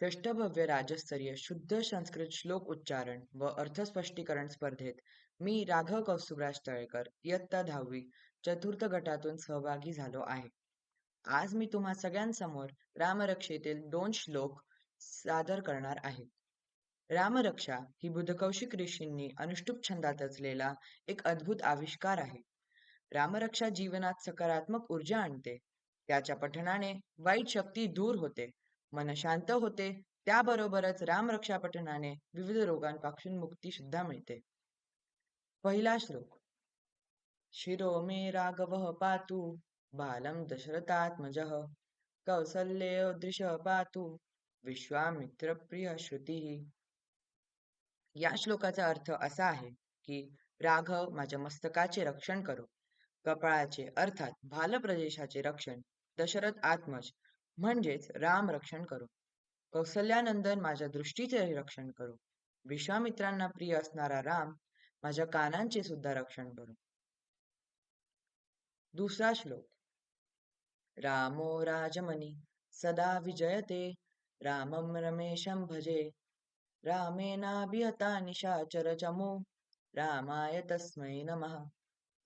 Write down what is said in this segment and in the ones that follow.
षष्ठभव्य राज्यस्तरीय शुद्ध संस्कृत श्लोक उच्चारण व अर्थस्पष्टीकरण स्पर्धेत मी राघव कौस्तुभराज तळेकर इयत्ता दहावी चतुर्थ गटातून सहभागी झालो आहे. आज मी तुम्हा सगळ्यांसमोर रामरक्षेतील दोन श्लोक सादर करणार आहे. रामरक्षा ही बुधकौशिक ऋषींनी अनुष्टुप छंदात असलेला एक अद्भुत आविष्कार आहे. रामरक्षा जीवनात सकारात्मक ऊर्जा आणते त्याच्या पठणाने वाईट शक्ती दूर होते मन शांत होते. त्याबरोबरच रामरक्षा पठणाने विविध रोगांपासून मुक्ती सुद्धा मिळते. पहिला श्लोक. शिरो मे राघव पातू बालम दशरथात्मज कौसल्य दृश पातु विश्वामित्र प्रिय श्रुती. या श्लोकाचा अर्थ असा आहे की राघव माझ्या मस्तकाचे रक्षण करो. कपाळाचे अर्थात भाल प्रदेशाचे रक्षण दशरथ आत्मज म्हणजेच राम रक्षण करो. कौसल्यानंदन माझ्या दृष्टीचे रक्षण करो. विश्वामित्रांना प्रिय असणारा राम माझ्या कानांचे सुद्धा रक्षण करो. दुसरा श्लोक. रामो राजमनी सदा विजयते. रामम रमेशम भजे. रामेनाभिहता निशाचर चमो रामाय तस्मै नमः.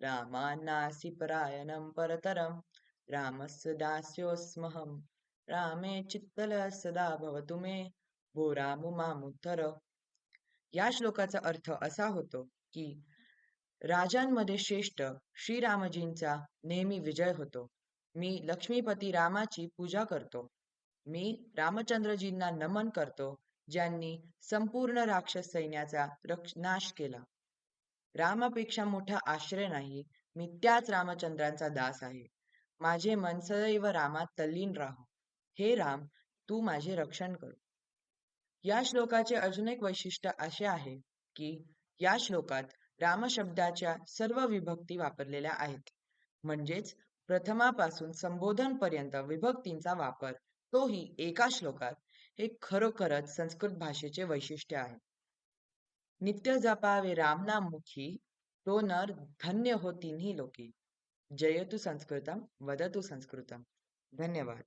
रामान्नासि परायणं परतरं. रामस्य दास्योऽस्महम्. रामे चित्तल सदा भव मे भो राम मामुत्तर या श्लोकाचा अर्थ असा होतो की राजांमध्ये श्रेष्ठ श्रीरामजींचा नेहमी विजय होतो. मी लक्ष्मीपती रामाची पूजा करतो. मी रामचंद्रजींना नमन करतो ज्यांनी संपूर्ण राक्षस सैन्याचा नाश केला. रामापेक्षा मोठा आश्रय नाही मी त्याच रामचंद्रांचा दास आहे. माझे मन सदैव रामात तल्लीन राहो. हे राम तू माझे रक्षण कर. या श्लोकाचे अजून एक वैशिष्ट्य असे आहे की या श्लोकात रामशब्दाच्या सर्व विभक्ती वापरलेल्या आहेत. म्हणजेच प्रथमापासून संबोधन पर्यंत विभक्तींचा वापर तोही एका श्लोकात हे खरोखरच संस्कृत भाषेचे वैशिष्ट्य आहे. नित्य जपावे रामनामुखी तो नर धन्य हो तिन्ही लोके. जयतु संस्कृतम वदतु संस्कृतम. धन्यवाद.